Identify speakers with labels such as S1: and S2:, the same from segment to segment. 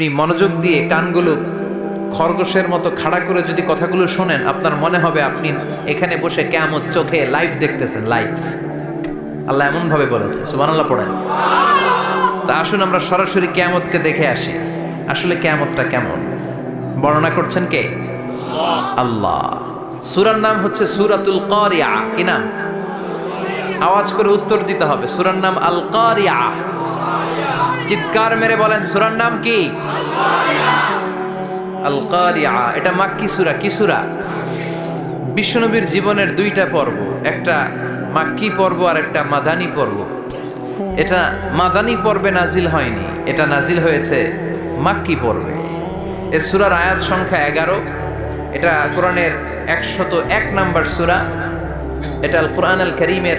S1: আপনি মনোযোগ দিয়ে কানগুলো খরগোশের মতো খাড়া করে যদি কথাগুলো শোনেন, আপনার মনে হবে আপনি এখানে বসে কেমন চোখে লাইভ দেখতেছেন লাইভ আল্লাহ এমন ভাবে বলেছে, সুবহানাল্লাহ পড়েন। তা আসুন আমরা সরাসরি কেয়ামতকে দেখে আসি, আসলে কেয়ামতটা কেমন? বর্ণনা করছেন কে? আল্লাহ। সুরার নাম হচ্ছে সূরাতুল কারিয়া, কি নাম? আওয়াজ করে উত্তর দিতে হবে, সুরার নাম আল কারিয়া। চিৎকার মেরে বলেন, সূরার নাম কি? আল এটা মাক্কি সূরা, কি সূরা? বিশ্বনবীর জীবনের দুইটা পর্ব, একটা মাক্কি পর্ব আর একটা মাদানী পর্ব। এটা মাদানী পর্বে নাজিল হয়নি, এটা নাজিল হয়েছে মাক্কি পর্বে। এ সুরার আয়াত সংখ্যা এগারো, এটা কোরআনের একশত এক নাম্বার সূরা। এটা কোরআন আল করিমের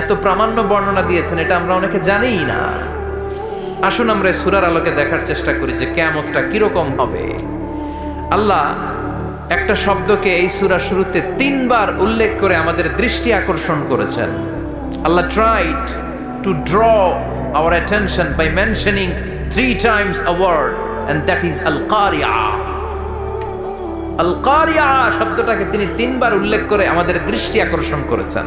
S1: এত প্রামাণ্য বর্ণনা দিয়েছেন, এটা আমরা অনেকে জানিই না। আসুন আমরা সূরার আলোকে দেখার চেষ্টা করি যে কেয়ামতটা কীরকম হবে। আল্লাহ একটা শব্দকে এই সূরা শুরুতে তিনবার উল্লেখ করে আমাদের দৃষ্টি আকর্ষণ করেছেন। Allah tried to draw our attention by mentioning three times a word and that is al Qaria al Qaria শব্দটাকে তিনি তিনবার উল্লেখ করে আমাদের দৃষ্টি আকর্ষণ করেছেন।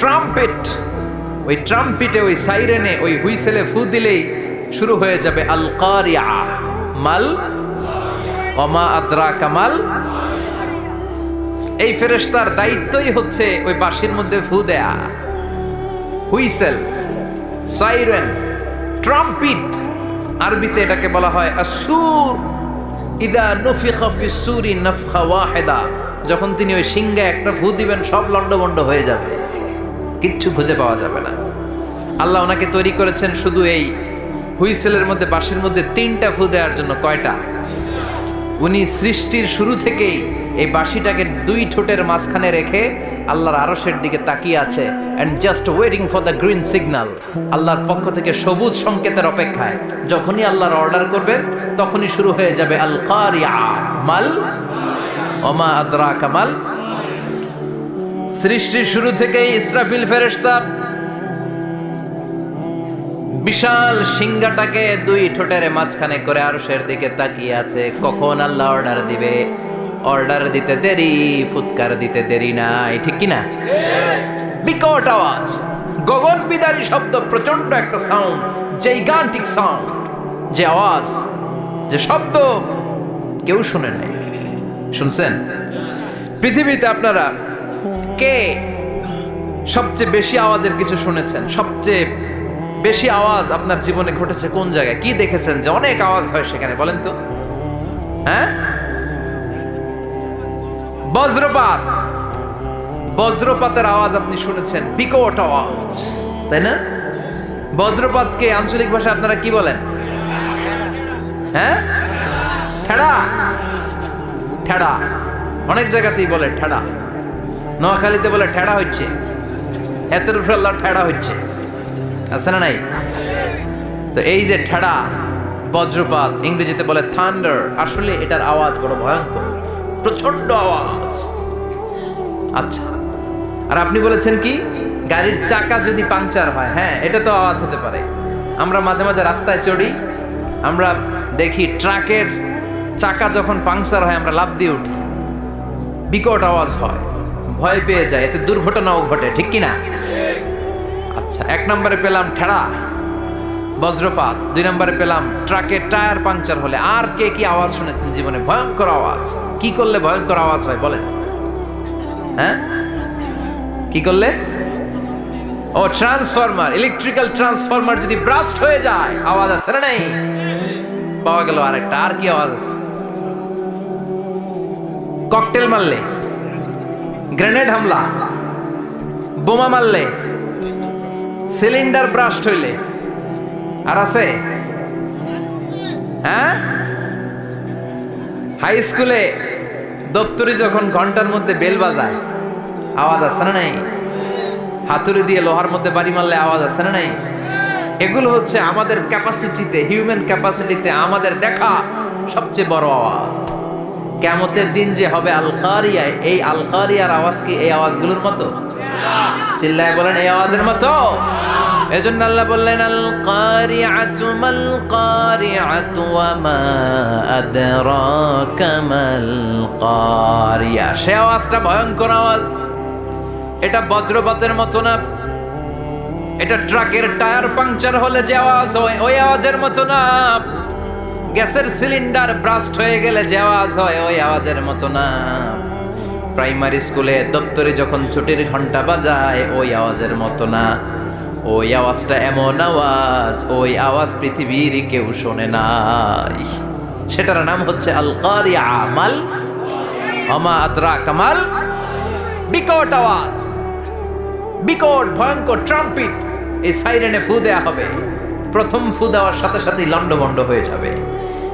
S1: ট্রাম্পেট ওই ট্রাম্পিটে ওই সাইরেনে ওই হুইসেলে ফু দিলেই শুরু হয়ে যাবে আল কারিয়া মাল, অমা আদ্রা কামাল এই ফেরেশতার দায়িত্বই হচ্ছে ওই বাঁশির মধ্যে ফু দেয়া। হুইসেল সাইরেন ট্রাম্পিট আরবিতে এটাকে বলা হয় আসুর ইদা নফিখা ফি সুরি নফখা ওয়াহিদা। যখন তিনি ওই সিংহে একটা ফু দিবেন, সব লন্ডভন্ড হয়ে যাবে। কিচ্ছু খুঁজে পাওয়া যাবে না। আল্লাহ ওনাকে তৈরি করেছেন শুধু এই হুইসেলের মধ্যে, বাঁশির মধ্যে তিনটা ফু দেওয়ার জন্য কয়টা? উনি সৃষ্টির শুরু থেকেই এই বাঁশিটাকে দুই ঠোঁটের মাঝখানে রেখে আল্লাহর আরশের দিকে তাকিয়ে আছে and just waiting for the green signal আল্লাহর পক্ষ থেকে সবুজ সংকেতের অপেক্ষায়। যখনই আল্লাহর অর্ডার করবেন তখনই শুরু হয়ে যাবে আল কারিয়া মাল, ওমা আদরা কামাল সৃষ্টির শুরু থেকেই ইসরাফিল ফেরেশতা বিশাল সিংহাটাকে দুই ঠোঁটের মাঝখানে করে আরশের দিকে তাকিয়ে আছে। কখন আল্লাহ অর্ডার দিবে? অর্ডার দিতে দেরি, ফুৎকার দিতে দেরি নাই, ঠিক কি না বিকট আওয়াজ, গগন বিদারী শব্দ প্রচণ্ড একটা সাউন্ড জাইগান্টিক সাউন্ড যে আওয়াজ, যে শব্দ কেউ শুনে নাই। শুনছেন? পৃথিবীতে আপনারা কে সবচেয়ে বেশি আওয়াজের কিছু শুনেছেন? সবচেয়ে বেশি আওয়াজ আপনার জীবনে ঘটেছে কোন জায়গায়? কি দেখেছেন যে অনেক আওয়াজ হয় সেখানে? বলেন তো। হ্যাঁ? বজ্রপাত। বজ্রপাতের আওয়াজ আপনি শুনেছেন। বিকট আওয়াজ, তাই না? বজ্রপাতকে আঞ্চলিক ভাষা আপনারা কি বলেন? হ্যাঁ? ঠেড়া। ঠেড়া। অনেক জায়গাতেই বলে ঠেড়া। নোয়াখালীতে বলে ঠেড়া হচ্ছে। এতের উপরে আল্লাহ ঠেড়া হচ্ছে। আছে না নাই? তো এই যে ঠেড়া, বজ্রপাত, ইংরেজিতে বলে থান্ডার আসলে এটার আওয়াজ বড় ভয়ঙ্কর। প্রচণ্ড আওয়াজ। আচ্ছা আর আপনি বলেছেন কি? গাড়ির চাকা যদি পাংচার হয় হ্যাঁ এটা তো আওয়াজ হতে পারে। আমরা মাঝে মাঝে রাস্তায় চড়ি, আমরা দেখি ট্রাকের চাকা যখন পাংচার হয়, আমরা লাভ দিয়ে উঠি। বিকট আওয়াজ হয়। ভয় পেয়ে যায়, এতে দুর্ঘটনাও ঘটে, ঠিক কি না আচ্ছা এক নম্বরে পেলাম ঠেড়া, বজ্রপাত। দুই নম্বরে পেলাম ট্রাকের টায়ার পাংচার হলে। আর কে কি আওয়াজ শুনেছেন জীবনে? ভয়ঙ্কর আওয়াজ। কি করলে ভয়ঙ্কর আওয়াজ হয়, বলেন। হ্যাঁ? কি করলে? ও, ট্রান্সফরমার, ইলেকট্রিক্যাল ট্রান্সফরমার যদি ব্রাস্ট হয়ে যায়, আওয়াজ আছে না নাই? পাওয়া গেল আরেকটা, আর কি আওয়াজ আছে? ককটেল মারলে। গ্রেনেড হামলা। বোমা মারলে, সিলিন্ডার ব্রাস্ট হইলে। আর আছে? হ্যাঁ? হাই স্কুলে দপ্তরি যখন ঘণ্টার মধ্যে বেল বাজায়, আওয়াজ আছে না নাই? হাতুড়ি দিয়ে লোহার মধ্যে বাড়ি মারলে আওয়াজ আছে না নাই? এগুলো হচ্ছে আমাদের ক্যাপাসিটিতে হিউম্যান ক্যাপাসিটিতে আমাদের দেখা সবচেয়ে বড় আওয়াজ। কেমতের দিন যে হবে আলকারিয়ায় এই আলকারিয়ার আওয়াজ কি এই আওয়াজগুলোর মতো? চিল্লায় বলেন, এই আওয়াজের মতো। এজন্য আল্লাহ বললেন আল কারিআতু মাল কারিআতু ওয়া কারিয়া সে আওয়াজটা ভয়ঙ্কর আওয়াজ। এটা বজ্রপাতের মতো না। এটা ট্রাকের টায়ার পাংচার হলে যে আওয়াজ হয়, ওই আওয়াজের মতো না। গ্যাসের সিলিন্ডার ব্রাস্ট হয়ে গেলে যে আওয়াজ হয়, ওই আওয়াজের মতো না। প্রাইমারি স্কুলে দপ্তরে যখন ছুটির ঘণ্টা বাজায়, ওই আওয়াজের মতো না। ওই আওয়াজটা এমন আওয়াজ, ওই আওয়াজ পৃথিবীর কেউ শোনে নাই। সেটার নাম হচ্ছে আল কারিয়া আমাল অমা কামাল বিকট আওয়াজ। বিকট, ভয়ঙ্কর ট্রাম্পিট। এই সাইরেনে ফু দেয়া হবে। প্রথম ফু দেওয়ার সাথে সাথেই লন্ডভন্ড হয়ে যাবে।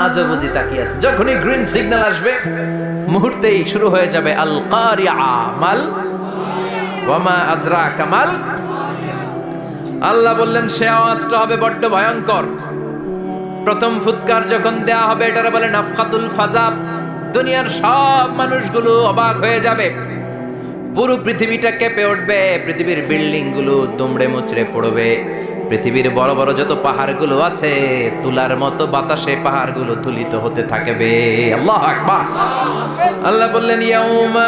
S1: আজ অবধি তাকিয়ে আছে। যখনই গ্রিন সিগন্যাল আসবে, মুহূর্তেই শুরু হয়ে যাবে আল কারিয়া মাল, ওয়ামা আদ্রা কামাল আল্লাহ বললেন, সে আওয়াজটা হবে বড্ড ভয়ঙ্কর। প্রথম ফুৎকার যখন দেয়া হবে, এটারে বলে নাফখাতুল ফাজাব। দুনিয়ার সব মানুষগুলো অবাক হয়ে যাবে। পুরো পৃথিবীটা কেঁপে উঠবে, পৃথিবীর বিল্ডিংগুলো দুমড়ে মুচড়ে পড়বে। পৃথিবীর বড় বড় যত পাহাড়গুলো আছে তুলার মতো বাতাসে পাহাড়গুলো তুলিত হতে থাকবে আল্লাহ আকবার আল্লাহ বললেন ইয়াউমা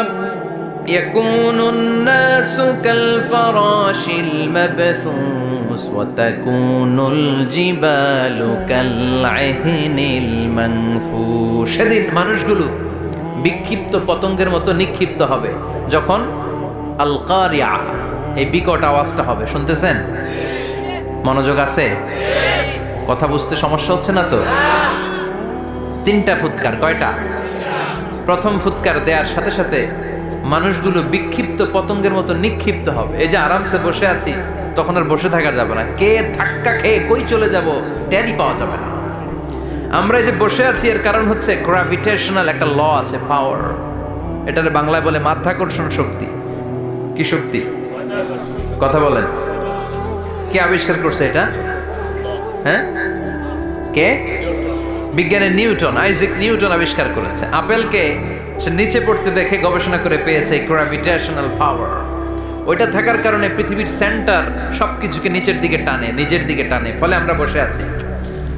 S1: يكون الناس كالفراش المبثوث وتكون الجبال كالعهن المنفوش সেদিন মানুষগুলো বিক্ষিপ্ত পতঙ্গের মতো নিক্ষিপ্ত হবে যখন আল কারিয়া এই বিকট আওয়াজটা হবে শুনতেছেন মনোযোগ আছে? কথা বুঝতে সমস্যা হচ্ছে না তো? তিনটা ফুৎকার, কয়টা? প্রথম ফুৎকার দেওয়ার সাথে সাথে মানুষগুলো বিক্ষিপ্ত পতঙ্গের মতো নিক্ষিপ্ত হবে। এই যে আরামসে বসে আছি, তখন আর বসে থাকা যাবে না। কে ধাক্কা খেয়ে কই চলে যাব ট্যারি পাওয়া যাবে না। আমরা এই যে বসে আছি, এর কারণ হচ্ছে গ্রাভিটেশনাল একটা ল আছে পাওয়ার এটার বাংলায় বলে মাধ্যাকর্ষণ শক্তি। কি শক্তি? কথা বলেন। কে আবিষ্কার করছে এটা? হ্যাঁ? কে? বিজ্ঞানের নিউটন, আইজিক নিউটন আবিষ্কার করেছে। আপেলকে সে নিচে পড়তে দেখে গবেষণা করে পেয়েছে গ্র্যাভিটেশনাল পাওয়ার ওইটা থাকার কারণে পৃথিবীর সেন্টার সব কিছুকে নিচের দিকে টানে, নিজের দিকে টানে, ফলে আমরা বসে আছি।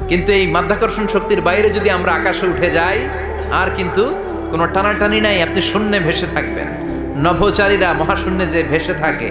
S1: কিন্তু এই মাধ্যাকর্ষণ শক্তির বাইরে যদি আমরা আকাশে উঠে যাই, আর কিন্তু কোনো টানাটানি নাই, আপনি শূন্যে ভেসে থাকবেন। নভোচারীরা মহাশূন্যে যে ভেসে থাকে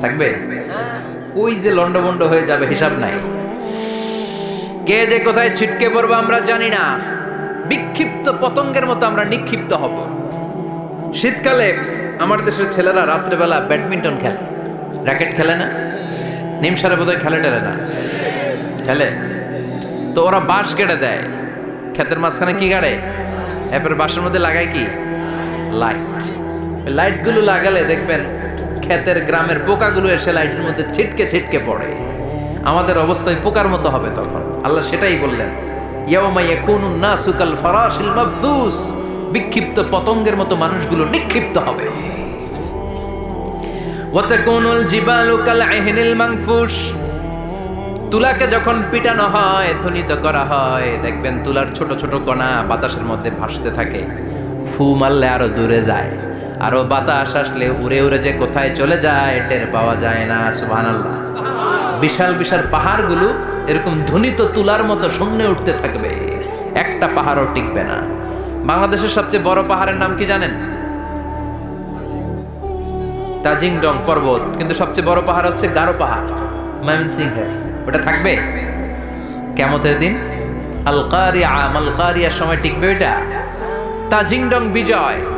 S1: থাকবে? ওই যে লন্ডভন্ড হয়ে যাবে, হিসাব নাই। কে যে কোথায় ছিটকে পড়ব আমরা জানি না। বিক্ষিপ্ত পতঙ্গের মতো আমরা নিক্ষিপ্ত হব। শীতকালে আমার দেশের ছেলেরা রাত্রেবেলা ব্যাডমিন্টন খেলে। র্যাকেট খেলে না? নিমসারে বোধহয় খেলে টেলে না। খেলে? তো ওরা বাঁশ কেটে দেয়। ক্ষেতের মাঝখানে কি গাড়ে? এরপরে বাঁশের মধ্যে লাগায় কি? লাইট লাইটগুলো লাগালে দেখবেন ক্ষেতের গ্রামের পোকাগুলো এসে লাইটের মধ্যে ছিটকে ছিটকে পড়ে। আমাদের অবস্থায় পোকার মতো হবে তখন। আল্লাহ সেটাই বললেন বিক্ষিপ্ত পতঙ্গের মতো মানুষগুলো নিক্ষিপ্ত হবে। তুলাকে যখন পিটানো হয়, ধ্বনিত করা হয়, দেখবেন তুলার ছোট ছোট কণা বাতাসের মধ্যে ভাসতে থাকে। ফু মারলে আরও দূরে যায়। আরও বাতাস আসলে উড়ে উড়ে যে কোথায় চলে যায় টের পাওয়া যায় না, সুবহানাল্লাহ। বিশাল বিশাল পাহাড়গুলো এরকম ধ্বনিত তুলার মতো শূন্যে উঠতে থাকবে। একটা পাহাড়ও টিকবে না। বাংলাদেশের সবচেয়ে বড় পাহাড়ের নাম কি জানেন? তাজিংডং পর্বত। কিন্তু সবচেয়ে বড় পাহাড় হচ্ছে গারো পাহাড় ময়মনসিংহের ওটা থাকবে? কেমতের দিন? আলকারিয়া মালকারিয়ার সময় টিকবে ওইটা। তাজিংডং বিজয়।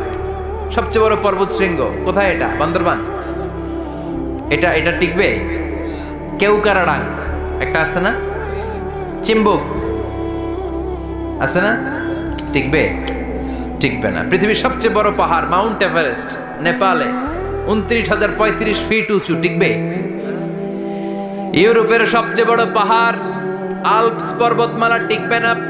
S1: সবচেয়ে বড় পর্বত শৃঙ্গ। কোথায় এটা? বান্দরবান? এটা এটা টিকবে? কেউ কেউকারাডাং। একটা আছে না? চিম্বুক। আছে না? টিকবে? টিকবে না। পৃথিবীর সবচেয়ে বড় পাহাড়, মাউন্ট এভারেস্ট, নেপালে। উনত্রিশ হাজার পঁয়ত্রিশ ফিট উঁচু, টিকবে? ইউরোপের সবচেয়ে বড় পাহাড়, আলপস পর্বতমালা টিকবে না।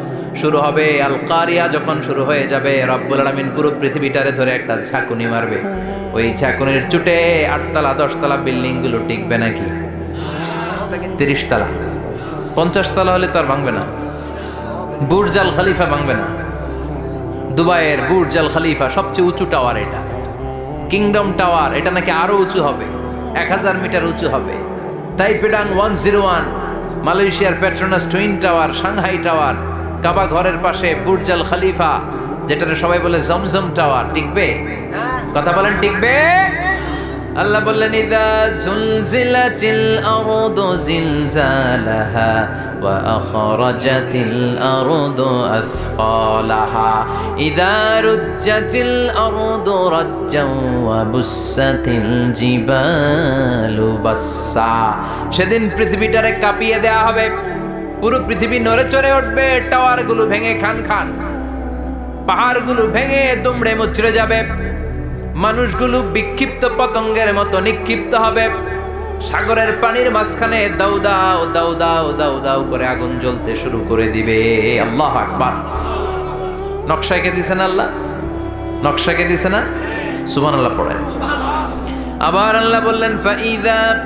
S1: শুরু হবে আল কারিয়া যখন শুরু হয়ে যাবে, রব্বুল আলমিন পুরো পৃথিবীটারে ধরে একটা ঝাঁকুনি মারবে। ওই ঝাঁকুনির চুটে আটতলা, দশতলা বিল্ডিংগুলো টিকবে নাকি? তিরিশ তলা পঞ্চাশ তলা হলে তো আর ভাঙবে না। বুর্জ আল খালিফা ভাঙবে না। দুবাইয়ের বুর্জ আল খালিফা সবচেয়ে উঁচু টাওয়ার এটা। কিংডম টাওয়ার, এটা নাকি আরও উঁচু হবে। এক হাজার মিটার উঁচু হবে। তাইপেডাং ওয়ান জিরো ওয়ান, মালয়েশিয়ার Petronas twin tower Shanghai tower Kaaba ঘরের পাশে বুর্জাল খালিফা যেটাতে সবাই বলে জমজম টাওয়ার, টিকবে? কথা বলেন, টিকবে? আল্লাহ বললেন, ইদা জুলজিলাতিল আরদু জিলজালাহা ওয়া আখরাজাতিল আরদু আথকালাহা ইদা রুজ্জাতিল আরদু রাজ্জাও ওয়া বুসাতিল জিবালু বাসসা। সেদিন পৃথিবীটারে কাঁপিয়ে দেয়া হবে। পুরো পৃথিবী নড়ে চড়ে উঠবে, টাওয়ারগুলো ভেঙে খান খান। পাহাড়গুলো ভেঙে দুমড়ে মুচড়ে যাবে। মানুষগুলো বিক্ষিপ্ত পতঙ্গের মতো নিক্ষিপ্ত হবে। সাগরের পানির মাঝখানে দাউ দাও দাউ দাও দাউ দাউ করে আগুন জ্বলতে শুরু করে দিবে। আল্লাহ আকবার। নকশাকে দিছে না আল্লাহ? নকশাকে দিছে না? সুবহান আল্লাহ পড়ে। আবার আল্লাহ বললেন ফাইদা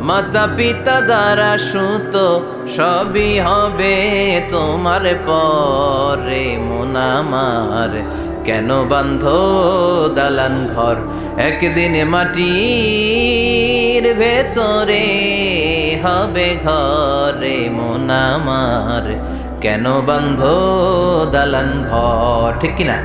S1: মাতা পিতা দ্বারা সুত সবই হবে তোমার পরে মোনামার কেন বান্ধ দালান ঘর একদিন মাটির ভেতরে হবে ঘরে মোনামার কেন বান্ধ দালান ঘর, ঠিক কিনা?